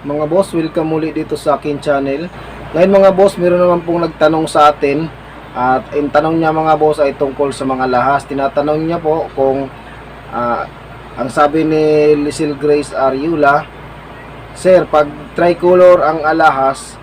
Mga boss, welcome muli dito sa akin channel. Ngayon mga boss, meron naman pong nagtanong sa atin at ang tanong niya mga boss ay tungkol sa mga lahas. Tinatanong niya po kung ah, ang sabi ni Lisil Grace Ariula, Sir, pag tricolor ang alahas,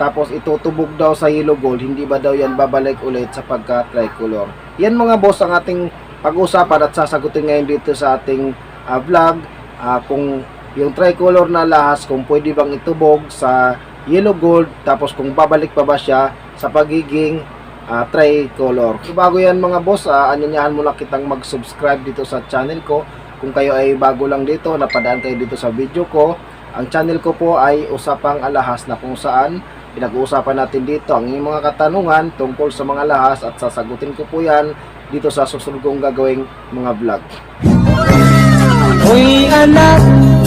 tapos itutubog daw sa yellow gold, hindi ba daw yan babalik ulit sa pagka tricolor? Yan mga boss ang ating pag-usapan at sasagutin ngayon dito sa ating ah, vlog Ah, kung yung tricolor na lahas kung pwede bang itubog sa yellow gold tapos kung babalik pa ba siya sa pagiging ah, tricolor. So, bago yan mga boss, uh, anyanyahan mo lang kitang mag-subscribe dito sa channel ko. Kung kayo ay bago lang dito, napadaan kayo dito sa video ko. Ang channel ko po ay Usapang Alahas na kung saan pinag-uusapan natin dito ang mga katanungan tungkol sa mga lahas at sasagutin ko po yan dito sa susunod kong gagawing mga vlog. Uy, anak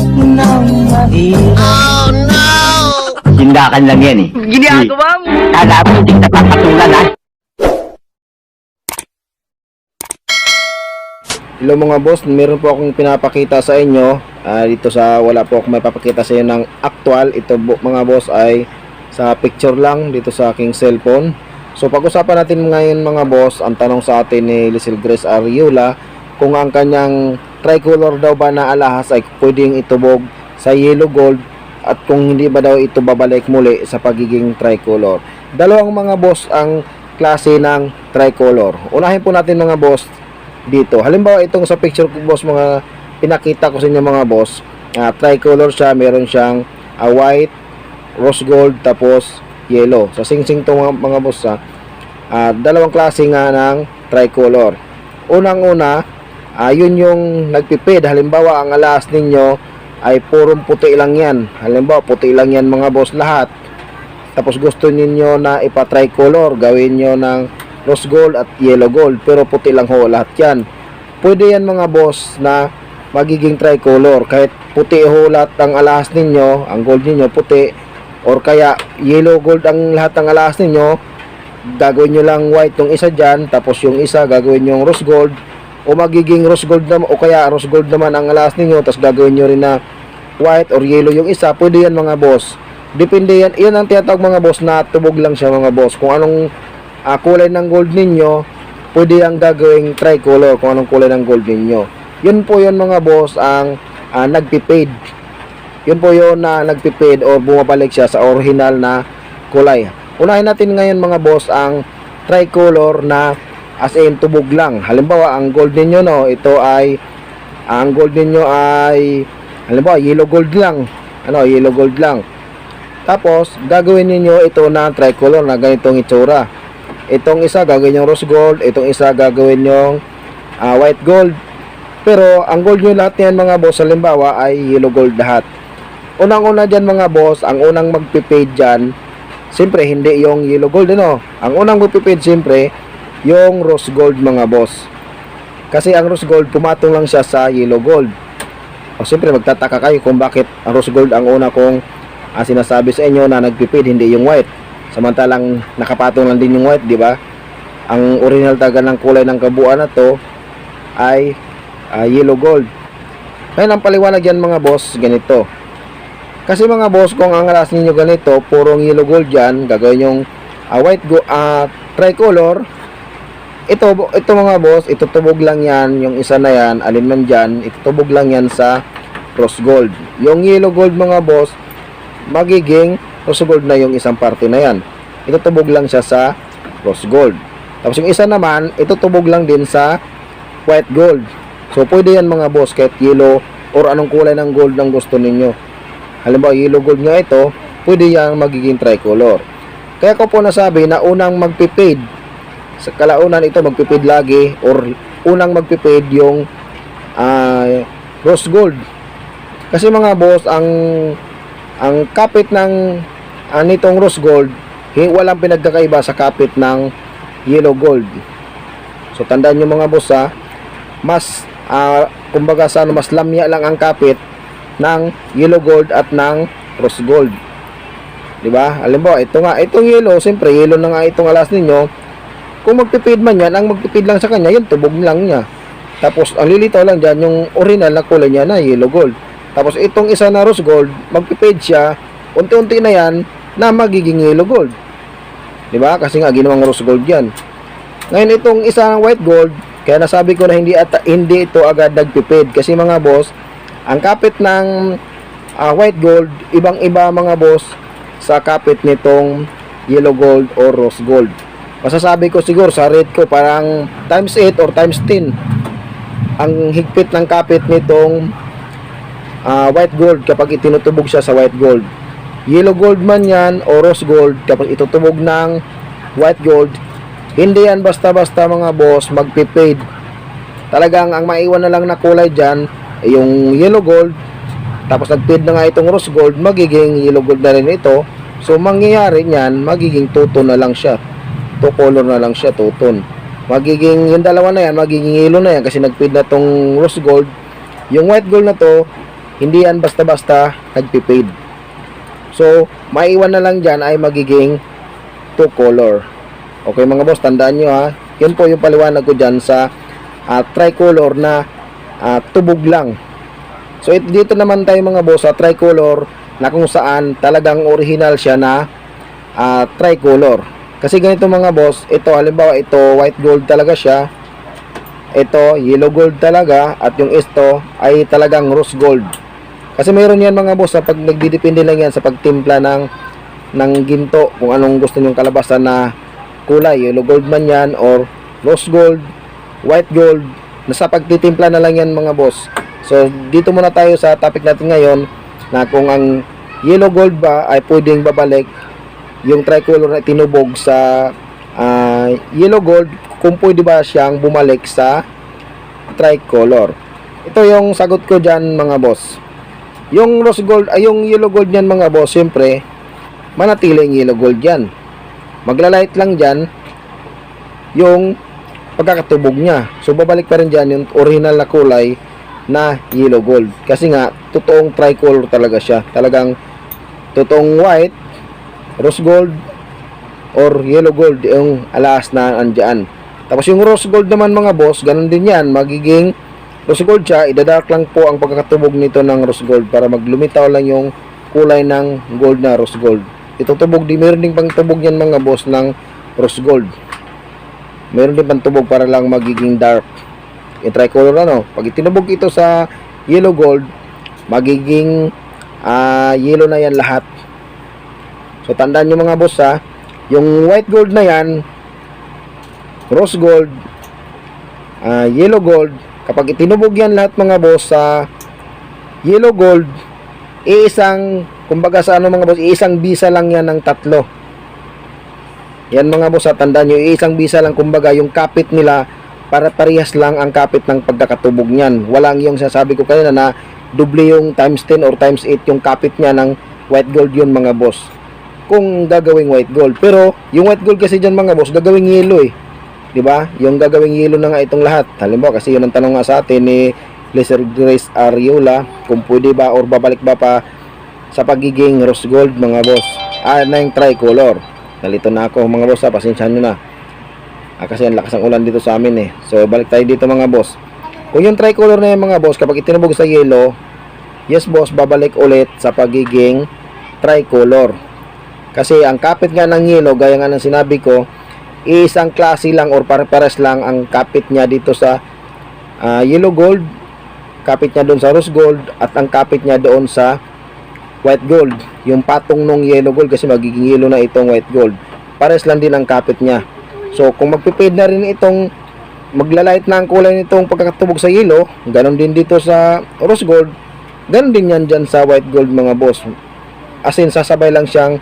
ng mahirap. Tindakan lang yan eh. Ginagawa mo. Kala mo hindi kita papatulan ha? Hello mga boss, meron po akong pinapakita sa inyo ah, dito sa wala po akong may papakita sa inyo ng actual ito bo- mga boss ay sa picture lang dito sa aking cellphone so pag-usapan natin ngayon mga boss ang tanong sa atin ni Lisil Grace Ariula kung ang kanyang tricolor daw ba na alahas ay pwedeng itubog sa yellow gold at kung hindi ba daw ito babalik muli sa pagiging tricolor dalawang mga boss ang klase ng tricolor unahin po natin mga boss dito. Halimbawa itong sa picture ko boss mga pinakita ko sa inyo mga boss, ah, tricolor siya, meron siyang ah, white, rose gold tapos yellow. Sa singsing to mga, mga boss ha. Ah, dalawang klase nga ng tricolor. Unang-una, ah, yun yung nagpipid. Halimbawa ang alas ninyo ay purong puti lang yan. Halimbawa puti lang yan mga boss lahat. Tapos gusto ninyo na ipa-tricolor, gawin nyo ng rose gold at yellow gold pero puti lang ho lahat yan pwede yan mga boss na magiging tricolor kahit puti ho lahat ang alahas ninyo ang gold ninyo puti or kaya yellow gold ang lahat ng alahas ninyo gagawin nyo lang white yung isa dyan tapos yung isa gagawin yung rose gold o magiging rose gold naman o kaya rose gold naman ang alahas ninyo tapos gagawin nyo rin na white or yellow yung isa pwede yan mga boss depende yan yan ang tinatawag mga boss na tubog lang siya mga boss kung anong ah, kulay ng gold ninyo, pwede ang gagawing tricolor kung anong kulay ng gold ninyo. Yun po yun mga boss ang ah, nagpipaid. Yun po yun na nagpipaid o bumabalik siya sa original na kulay. Unahin natin ngayon mga boss ang tricolor na as in tubog lang. Halimbawa ang gold ninyo no, ito ay ang gold ninyo ay halimbawa yellow gold lang. Ano, yellow gold lang. Tapos gagawin niyo ito na tricolor na ganitong itsura. Itong isa gagawin yung rose gold, itong isa gagawin yung ah, white gold. Pero ang gold nyo lahat yan mga boss, halimbawa ay yellow gold lahat. Unang-una dyan mga boss, ang unang magpipaid dyan, siyempre hindi yung yellow gold, ano? Ang unang magpipaid siyempre, yung rose gold mga boss. Kasi ang rose gold, pumatong lang siya sa yellow gold. O siyempre magtataka kayo kung bakit ang rose gold ang una kong ah, sinasabi sa inyo na nagpipaid, hindi yung white. Samantalang nakapatong lang din yung white, di ba? Ang original taga ng kulay ng kabuuan na to ay ah, yellow gold. Ngayon ang paliwanag yan mga boss, ganito. Kasi mga boss, kung ang alas ninyo ganito, purong yellow gold yan, gagawin yung ah, white go, ah, tricolor. Ito, ito mga boss, itutubog lang yan, yung isa na yan, alin man dyan, itutubog lang yan sa rose gold. Yung yellow gold mga boss, magiging rose gold na yung isang parte na yan. Itutubog lang siya sa rose gold. Tapos yung isa naman, itutubog lang din sa white gold. So pwede yan mga boss kahit yellow or anong kulay ng gold ang gusto ninyo. Halimbawa yellow gold nga ito, pwede yan magiging tricolor. Kaya ko po nasabi na unang magpipaid sa kalaunan ito magpipaid lagi or unang magpipaid yung ah, rose gold. Kasi mga boss, ang ang kapit ng ah, nitong rose gold, walang pinagkakaiba sa kapit ng yellow gold. So tandaan nyo mga boss ha, mas ah, kumbaga sa ano, mas lamya lang ang kapit ng yellow gold at ng rose gold. 'Di ba? Halimbawa, ito nga, itong yellow, siyempre yellow na nga itong alas ninyo. Kung magpipid man yan, ang magpipid lang sa kanya, yun tubog lang niya. Tapos ang lilitaw lang diyan yung original na kulay niya na yellow gold. Tapos itong isa na rose gold, magpipade siya, unti-unti na yan na magiging yellow gold. ba? Kasi nga ginawang rose gold 'yan. Ngayon itong isa ng white gold, kaya nasabi ko na hindi at hindi ito agad nagpipade kasi mga boss, ang kapit ng ah, white gold, ibang-iba mga boss sa kapit nitong yellow gold or rose gold. Masasabi ko siguro sa rate ko parang times 8 or times 10 ang higpit ng kapit nitong ah, white gold kapag itinutubog siya sa white gold. Yellow gold man yan o rose gold kapag itutubog ng white gold, hindi yan basta-basta mga boss magpipade. Talagang ang maiwan na lang na kulay dyan yung yellow gold tapos nagpade na nga itong rose gold magiging yellow gold na rin ito so mangyayari niyan magiging two-tone na lang siya two color na lang siya two-tone magiging yung dalawa na yan magiging yellow na yan kasi nagpade na tong rose gold. Yung white gold na to hindi yan basta-basta nagpipade so maiwan na lang dyan ay magiging two color. Okay mga boss tandaan nyo ha? Yun po yung paliwanag ko dyan sa ah, tricolor na ah, tubog lang. So it, dito naman tayo mga boss sa tricolor na kung saan talagang original siya na ah, tricolor. Kasi ganito mga boss, ito halimbawa ito white gold talaga siya. Ito yellow gold talaga at yung ito ay talagang rose gold. Kasi mayroon yan mga boss sa pag nagdidepende lang yan sa pagtimpla ng ng ginto kung anong gusto nyong kalabasan na kulay, yellow gold man yan or rose gold, white gold. Nasa pagtitimpla na lang yan mga boss. So, dito muna tayo sa topic natin ngayon na kung ang yellow gold ba ay pwedeng babalik yung tricolor na tinubog sa ah, yellow gold kung pwede ba siyang bumalik sa tricolor. Ito yung sagot ko dyan mga boss. Yung rose gold, ay yung yellow gold niyan mga boss, siyempre, manatiling yellow gold yan. Maglalight lang dyan yung pagkakatubog niya. So, babalik pa rin dyan yung original na kulay na yellow gold. Kasi nga, totoong tricolor talaga siya. Talagang totoong white, rose gold, or yellow gold yung alas na andyan. Tapos yung rose gold naman mga boss, ganun din yan. Magiging rose gold siya, idadark lang po ang pagkakatubog nito ng rose gold para maglumitaw lang yung kulay ng gold na rose gold. Itutubog din, meron din pang tubog yan mga boss ng rose gold. Meron din pang tubog para lang magiging dark yung tricolor ano pag itinubog ito sa yellow gold magiging ah, yellow na yan lahat so tandaan nyo mga boss ha yung white gold na yan rose gold ah, yellow gold kapag itinubog yan lahat mga boss sa yellow gold iisang kumbaga sa ano mga boss iisang bisa lang yan ng tatlo yan mga boss ha tandaan nyo iisang bisa lang kumbaga yung kapit nila para parehas lang ang kapit ng pagkakatubog niyan. Walang yung sasabi ko kanina na doble yung times 10 or times 8 yung kapit niya ng white gold yun mga boss. Kung gagawing white gold. Pero yung white gold kasi dyan mga boss, gagawing yellow eh. 'Di ba? Yung gagawing yellow na nga itong lahat. Halimbawa kasi yun ang tanong nga sa atin ni Lesser Grace Ariola kung pwede ba or babalik ba pa sa pagiging rose gold mga boss. Ah, na yung tricolor. Nalito na ako mga boss ha, pasensyahan nyo na. Ah, kasi ang lakas ng ulan dito sa amin eh. So, balik tayo dito mga boss. Kung yung tricolor na yung mga boss, kapag itinubog sa yellow, yes boss, babalik ulit sa pagiging tricolor. Kasi ang kapit nga ng yellow, gaya nga ng sinabi ko, isang klase lang or pare-pares lang ang kapit niya dito sa ah, yellow gold, kapit niya doon sa rose gold, at ang kapit niya doon sa white gold. Yung patong nung yellow gold kasi magiging yellow na itong white gold. Pares lang din ang kapit niya. So, kung magpipade na rin itong maglalight na ang kulay nitong pagkakatubog sa yellow, ganon din dito sa rose gold, ganon din yan dyan sa white gold mga boss. As in, sasabay lang siyang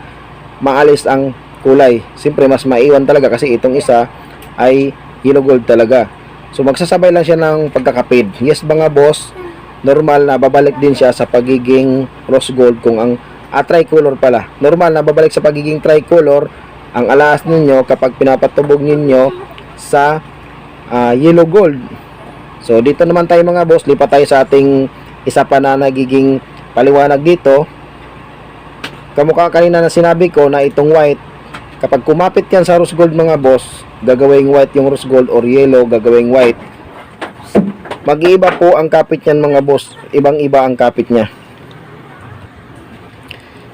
maalis ang kulay. Siyempre, mas maiwan talaga kasi itong isa ay yellow gold talaga. So, magsasabay lang siya ng pagkakapid. Yes mga boss, normal na babalik din siya sa pagiging rose gold kung ang ah, tricolor pala. Normal na babalik sa pagiging tricolor ang alas ninyo kapag pinapatubog ninyo sa ah, yellow gold. So dito naman tayo mga boss, lipat tayo sa ating isa pa na nagiging paliwanag dito. Kamukha kanina na sinabi ko na itong white, kapag kumapit yan sa rose gold mga boss, gagawing white yung rose gold or yellow, gagawing white. Mag-iiba po ang kapit niyan mga boss, ibang-iba ang kapit niya.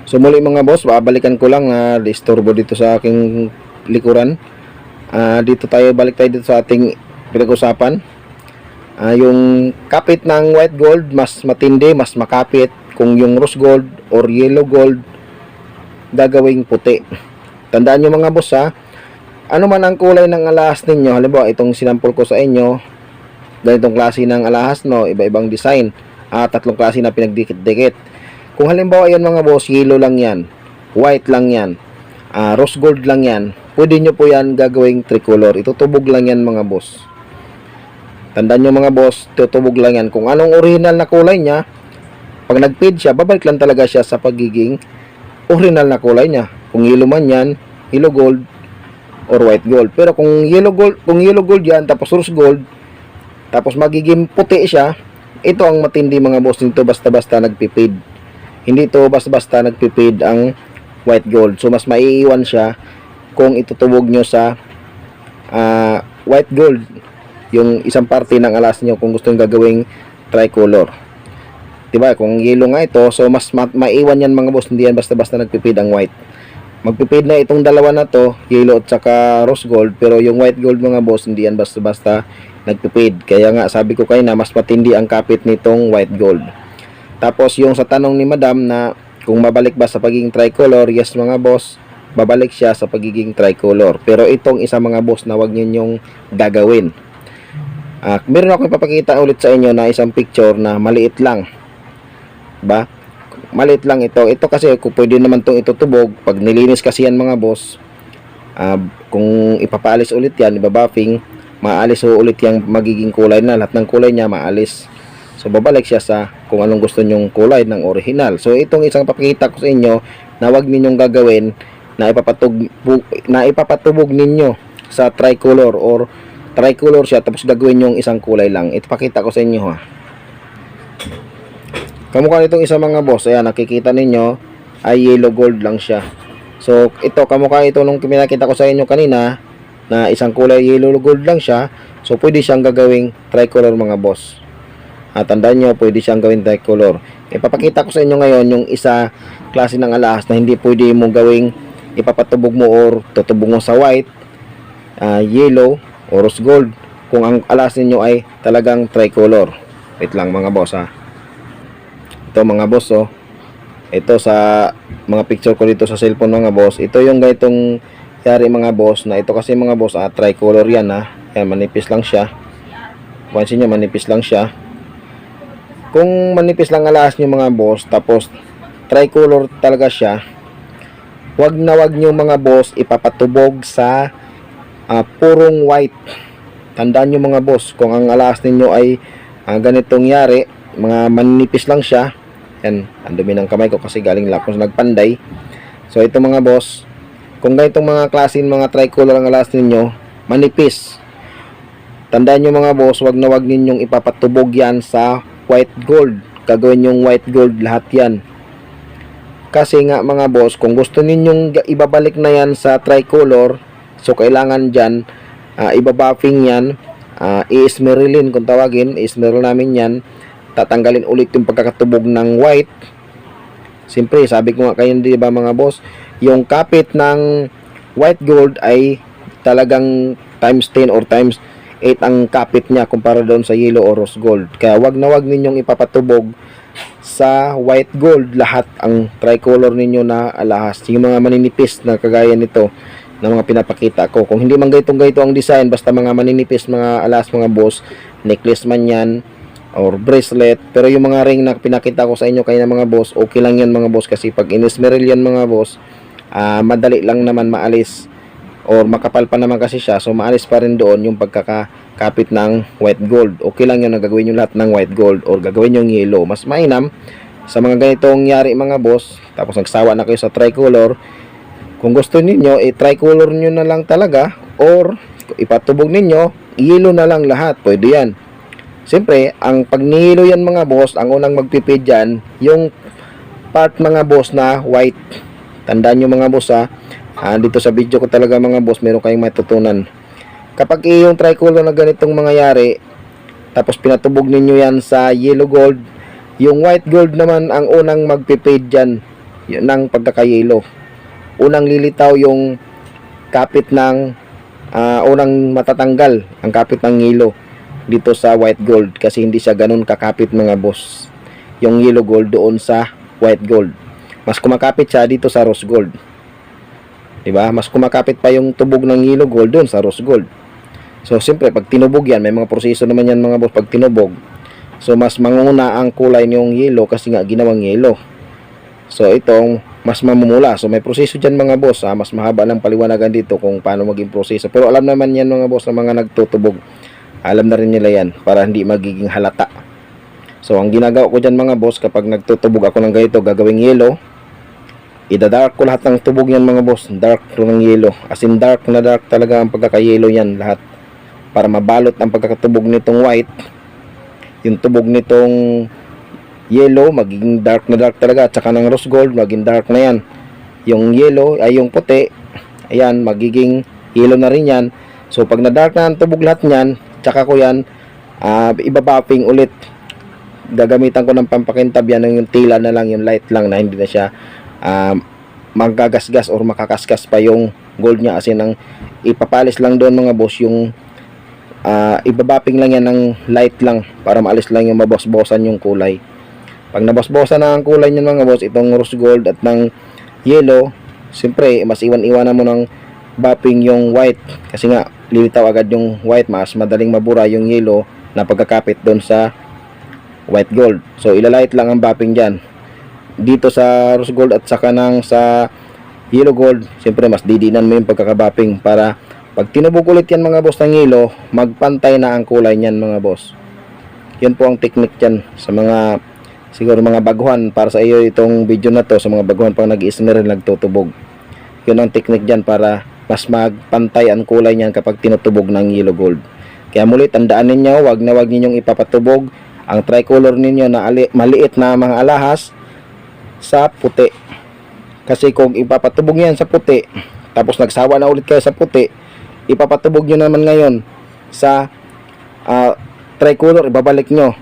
So muli mga boss, babalikan ko lang na disturbo dito sa aking likuran. Ah, dito tayo, balik tayo dito sa ating pinag-usapan. Ah, yung kapit ng white gold, mas matindi, mas makapit. Kung yung rose gold or yellow gold, gagawing puti. Tandaan nyo mga boss ha, ano man ang kulay ng alahas ninyo, halimbawa itong sinampol ko sa inyo, ganitong klase ng alahas no, iba-ibang design, ah, tatlong klase na pinagdikit-dikit. Kung halimbawa yan mga boss, yellow lang yan, white lang yan, ah, rose gold lang yan, pwede nyo po yan gagawing tricolor. Itutubog lang yan mga boss. Tandaan nyo mga boss, tutubog lang yan. Kung anong original na kulay niya, pag nag-fade siya, babalik lang talaga siya sa pagiging original na kulay niya. Kung yellow man yan, yellow gold, or white gold. Pero kung yellow gold, kung yellow gold yan, tapos rose gold, tapos magiging puti siya, ito ang matindi mga boss nito basta-basta nagpipid. Hindi to basta-basta nagpipid ang white gold. So mas maiiwan siya kung itutubog nyo sa ah, white gold yung isang parte ng alas nyo kung gusto nyo gagawing tricolor. Diba? Kung yellow nga ito, so mas ma- maiwan yan mga boss, hindi yan basta-basta nagpipid ang white. Magpipid na itong dalawa na to, yellow at saka rose gold, pero yung white gold mga boss, hindi yan basta-basta nagpipid. Kaya nga, sabi ko kayo na mas matindi ang kapit nitong white gold. Tapos yung sa tanong ni madam na kung mabalik ba sa pagiging tricolor, yes mga boss, babalik siya sa pagiging tricolor. Pero itong isa mga boss na wag ninyong gagawin. Ah, meron ako ipapakita ulit sa inyo na isang picture na maliit lang. Ba? Maliit lang ito. Ito kasi kung pwede naman itong itutubog, pag nilinis kasi yan mga boss, ah, kung ipapaalis ulit yan, ibabuffing, maalis ho ulit yung magiging kulay na. Lahat ng kulay niya maalis. So babalik siya sa kung anong gusto nyong kulay ng original. So itong isang papakita ko sa inyo na wag ninyong gagawin na ipapatug na ipapatubog ninyo sa tricolor or tricolor siya tapos gagawin yung isang kulay lang. Ito pakita ko sa inyo ha. Kamukha nitong isang mga boss, ayan nakikita ninyo ay yellow gold lang siya. So ito kamukha ito nung pinakita ko sa inyo kanina na isang kulay yellow gold lang siya. So pwede siyang gagawing tricolor mga boss. At tandaan nyo, pwede siyang gawin tricolor. Ipapakita ko sa inyo ngayon yung isa klase ng alahas na hindi pwede mo gawing ipapatubog mo or tutubog mo sa white, ah, yellow, or rose gold. Kung ang alahas ninyo ay talagang tricolor. Wait lang mga boss ha. Ito mga boss oh. Ito sa mga picture ko dito sa cellphone mga boss. Ito yung ganitong yari mga boss na ito kasi mga boss ah, tricolor yan ha. Yan manipis lang siya. Pansin nyo manipis lang siya kung manipis lang alahas nyo mga boss tapos tricolor talaga siya wag na wag nyo mga boss ipapatubog sa ah, purong white tandaan nyo mga boss kung ang alahas ninyo ay ah, ganitong yari mga manipis lang siya yan ang dumi ng kamay ko kasi galing sa nagpanday so ito mga boss kung ganitong mga klase ng mga tricolor ang alahas ninyo manipis Tandaan nyo mga boss, wag na wag ninyong ipapatubog yan sa white gold. Gagawin yung white gold lahat yan. Kasi nga mga boss, kung gusto ninyong ibabalik na yan sa tricolor, so kailangan dyan, ah, ibabuffing yan, uh, i-esmerilin kung tawagin, i-esmeril namin yan, tatanggalin ulit yung pagkakatubog ng white. Siyempre, sabi ko nga kayo, di ba mga boss, yung kapit ng white gold ay talagang times 10 or times 8 ang kapit niya kumpara doon sa yellow or rose gold. Kaya wag na wag ninyong ipapatubog sa white gold lahat ang tricolor ninyo na alahas. Yung mga maninipis na kagaya nito na mga pinapakita ko. Kung hindi man gaytong gayto ang design, basta mga maninipis, mga alahas, mga boss, necklace man yan, or bracelet. Pero yung mga ring na pinakita ko sa inyo kaya mga boss, okay lang yan mga boss kasi pag inismeril yan mga boss, ah, madali lang naman maalis or makapal pa naman kasi siya. So maalis pa rin doon yung pagkakapit ng white gold. Okay lang yun na gagawin yung lahat ng white gold or gagawin yung yellow. Mas mainam sa mga ganitong yari mga boss tapos nagsawa na kayo sa tricolor kung gusto ninyo i-tricolor nyo na lang talaga or ipatubog ninyo yellow na lang lahat. Pwede yan Siyempre, ang pag yan mga boss, ang unang magpipid dyan, yung part mga boss na white. Tandaan nyo mga boss ha, Ah, dito sa video ko talaga mga boss, meron kayong matutunan. Kapag yung tricolor na ganitong mangyayari, tapos pinatubog ninyo yan sa yellow gold, yung white gold naman ang unang magpipid dyan. yun ang pagkakayelo. Unang lilitaw yung kapit ng ah, unang matatanggal ang kapit ng yelo dito sa white gold kasi hindi siya ganun kakapit mga boss. Yung yellow gold doon sa white gold. Mas kumakapit siya dito sa rose gold. 'Di ba? Mas kumakapit pa yung tubog ng yellow gold doon sa rose gold. So, siyempre, pag tinubog yan, may mga proseso naman yan mga boss pag tinubog. So, mas manguna ang kulay niyong yellow kasi nga ginawang yellow. So, itong mas mamumula. So, may proseso dyan mga boss. Ah, mas mahaba ng paliwanagan dito kung paano maging proseso. Pero alam naman yan mga boss ng mga nagtutubog. Alam na rin nila yan para hindi magiging halata. So, ang ginagawa ko dyan mga boss, kapag nagtutubog ako ng ganito, gagawing yellow, Ida-dark ko lahat ng tubog yan mga boss. Dark to ng yellow. As in dark na dark talaga ang pagkaka-yellow yan lahat. Para mabalot ang pagkakatubog nitong white. Yung tubog nitong yellow, magiging dark na dark talaga. At saka ng rose gold, magiging dark na yan. Yung yellow, ay yung puti, ayan, magiging yellow na rin yan. So pag na-dark na ang tubog lahat niyan, tsaka ko yan, ah, ibabapping ulit. Gagamitan ko ng pampakintab yan, yung tila na lang, yung light lang na hindi na siya um, magagasgas or makakaskas pa yung gold niya. As in ang ipapalis lang doon mga boss yung uh, ibabapping lang yan ng light lang para maalis lang yung mabos-bosan yung kulay. Pag nabos-bosan na ang kulay niyan mga boss itong rose gold at ng yellow siyempre mas iwan-iwanan mo ng bapping yung white. Kasi nga lilitaw agad yung white mas madaling mabura yung yellow na pagkakapit doon sa white gold so ilalight lang ang bapping dyan dito sa rose gold at saka ng sa yellow gold, siyempre mas didinan mo yung pagkakabapping para pag tinubog ulit yan mga boss ng yellow, magpantay na ang kulay niyan mga boss. Yan po ang technique dyan sa mga siguro mga baguhan para sa iyo itong video na to sa mga baguhan pang nag-ismer nagtutubog. Yun ang technique dyan para mas magpantay ang kulay niyan kapag tinutubog ng yellow gold. Kaya muli tandaan ninyo, wag na wag ninyong ipapatubog ang tricolor ninyo na ali- maliit na mga alahas sa puti. Kasi kung ipapatubog yan sa puti, tapos nagsawa na ulit kayo sa puti, ipapatubog nyo naman ngayon sa ah, tricolor, ibabalik nyo.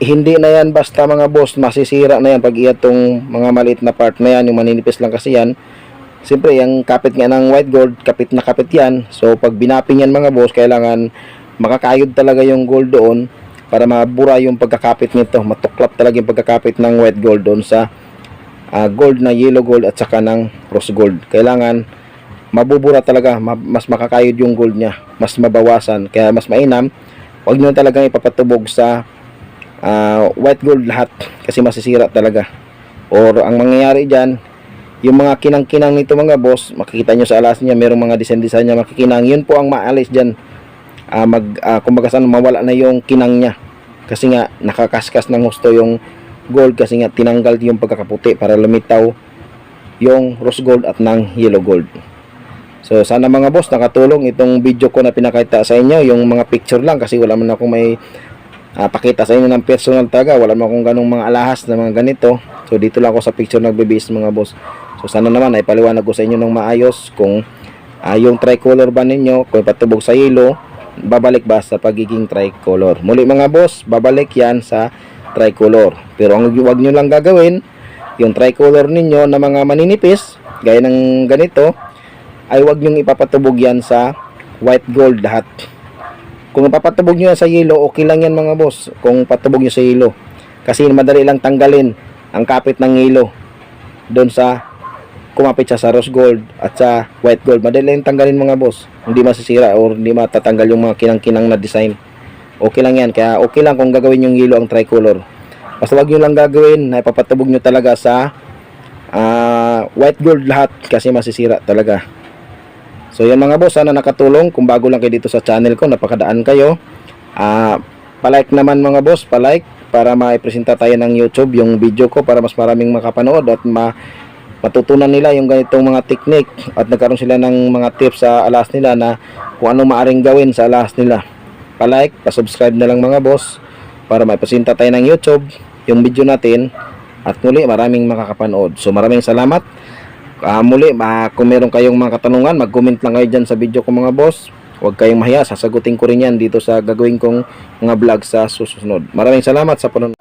Hindi na yan basta mga boss, masisira na yan pag iatong mga maliit na part na yan, yung maninipis lang kasi yan. Siyempre, yung kapit nga ng white gold, kapit na kapit yan. So, pag binaping yan mga boss, kailangan makakayod talaga yung gold doon para mabura yung pagkakapit nito. Matuklap talaga yung pagkakapit ng white gold doon sa ah, gold na yellow gold at saka ng rose gold. Kailangan mabubura talaga, ma- mas makakayod yung gold niya, mas mabawasan. Kaya mas mainam, huwag nyo talagang ipapatubog sa ah, white gold lahat kasi masisira talaga. Or ang mangyayari dyan, yung mga kinang-kinang nito mga boss, makikita nyo sa alas niya, merong mga design-design niya makikinang. Yun po ang maalis dyan. Ah, mag, ah, kumbaga saan, mawala na yung kinang niya. Kasi nga, nakakaskas ng gusto yung gold kasi nga tinanggal yung pagkakaputi para lumitaw yung rose gold at ng yellow gold. So sana mga boss nakatulong itong video ko na pinakita sa inyo yung mga picture lang kasi wala man akong may ah, pakita sa inyo ng personal taga wala man akong ganong mga alahas na mga ganito so dito lang ako sa picture nagbibis mga boss so sana naman ay paliwanag ko sa inyo ng maayos kung ah, yung tricolor ba ninyo kung patubog sa yellow babalik ba sa pagiging tricolor muli mga boss babalik yan sa tricolor pero ang wag nyo lang gagawin yung tricolor ninyo na mga maninipis gaya ng ganito ay wag nyong ipapatubog yan sa white gold lahat. Kung ipapatubog nyo yan sa yellow, okay lang yan mga boss. Kung patubog nyo sa yellow. Kasi madali lang tanggalin ang kapit ng yellow doon sa kumapit siya sa rose gold at sa white gold. Madali lang tanggalin mga boss. Hindi masisira or hindi matatanggal yung mga kinang-kinang na design. Okay lang yan. Kaya okay lang kung gagawin yung yellow ang tricolor. Basta wag nyo lang gagawin na ipapatubog nyo talaga sa ah, white gold lahat kasi masisira talaga. So yan mga boss, sana nakatulong. Kung bago lang kayo dito sa channel ko, napakadaan kayo. Ah, palike naman mga boss, palike para maipresenta tayo ng YouTube yung video ko para mas maraming makapanood at ma matutunan nila yung ganitong mga technique at nagkaroon sila ng mga tips sa alas nila na kung anong maaring gawin sa alas nila. Palike, pa-subscribe na lang mga boss para maipresenta tayo ng YouTube yung video natin at muli maraming makakapanood. So maraming salamat. Ah, muli, ah, kung meron kayong mga katanungan, mag-comment lang kayo dyan sa video ko mga boss. Huwag kayong mahiya, sasagutin ko rin yan dito sa gagawin kong mga vlog sa susunod. Maraming salamat sa panonood.